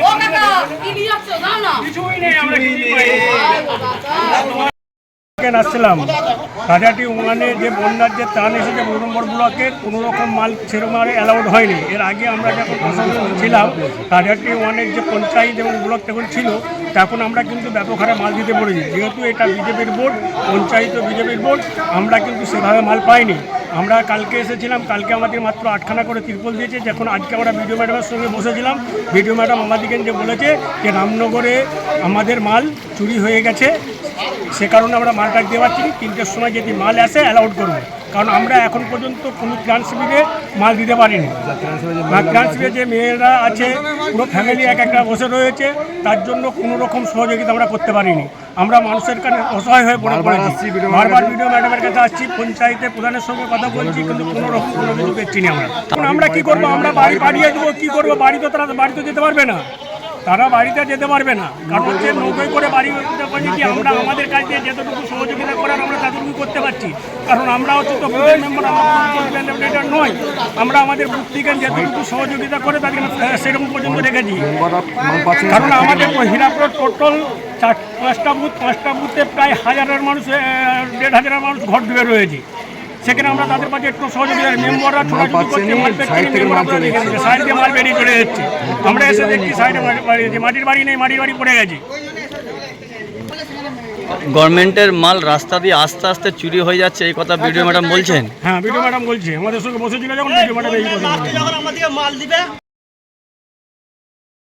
ও কাকা কি নিয়ে যাচ্ছ না। কিছুই নেই আমরা কিছুই নেই আসছিলাম। রাজাটি ওমানে যে বন্যার যে ত্রাণ এসেছে দু নম্বর ব্লকে কোনো রকম মাল সেরকম আর অ্যালাউড হয়নি। এর আগে আমরা যখন প্রশাসন ছিলাম, রাজাটি ওয়ানের যে পঞ্চায়েত এবং ব্লক তখন ছিল, তখন আমরা কিন্তু ব্যাপক হারে মাল দিতে পেরেছি যেহেতু এটা বিজেপির বোর্ড, পঞ্চায়েত বিজেপির বোর্ড, আমরা কিন্তু সেভাবে মাল পাইনি। আমরা কালকে এসেছিলাম, কালকে আমাদের মাত্র আটখানা করে তিরপল দিয়েছে। যখন আজকে আমরা বিডিও ম্যাডামের সঙ্গে বসেছিলাম, বিডিও ম্যাডাম আমাদেরকে যে বলেছে যে, রামনগরে আমাদের মাল চুরি হয়ে গেছে। সে কারণে আমরা মালটা দিতে পারছি না। তিনটের সময় যদি মাল আসে অ্যালাউড করব। কারণ আমরা এখন পর্যন্ত কোনো ত্রাণ শিবিরে মাল দিতে পারিনি। ত্রাণ শিবিরে যে মেয়েরা আছে পুরো ফ্যামিলি এক একটা বসে রয়েছে তার জন্য কোনো রকম সহযোগিতা আমরা করতে পারিনি। আমরা মানুষের কাছে অসহায় হয়ে পড়ে পড়েছি। বারবার ভিডিও ম্যাডামের কাছে আসছি পঞ্চায়েতে প্রধানের সঙ্গে কথা বলছি কিন্তু কোনো রকম কোনো কিছু না আমরা। এখন আমরা কি করব? আমরা বাড়ি পাঠিয়ে দেবো কি করব? বাড়ি তো তারা বাড়িতে যেতে পারবে না। তারা বাড়িতে যেতে পারবে না। কারণ হচ্ছে নৌকোয় করে বাড়ি কি আমরা আমাদের কাছ দিয়ে যতটুকু সহযোগিতা করার আমরা ততটুকু করতে পারছি। কারণ আমরা হচ্ছে তো বুথের মেম্বার আমরা নয় আমরা আমাদের বুথ থেকে যতটুকু সহযোগিতা করে তাদের সেরকম পর্যন্ত রেখেছি। কারণ আমাদের হীরাপুর টোটাল চার, পাঁচটা বুথ পাঁচটা বুথে প্রায় হাজারের মানুষ দেড় হাজারের মানুষ ঘর ডুবে রয়েছে। সেখানে আমরা তাদের কাছে একটু সহযোগিতা মেম্বাররা ছোটাছুটি করছে মাল সাইড দিয়ে মাল বেরিয়ে চলে যাচ্ছে আমরা এসে দেখছি সাইডে বাড়ি আছে মাটির বাড়ি নেই মাটির বাড়ি পড়ে গেছে। গভর্নমেন্টের মাল রাস্তা দিয়ে আস্তে আস্তে চুরি হয়ে যাচ্ছে এই কথা ভিডিও ম্যাডাম বলছেন? হ্যাঁ ভিডিও ম্যাডাম বলছে। আমাদের সঙ্গে বসেছিল যখন বিডিও ম্যাডাম এই কথা বলছে।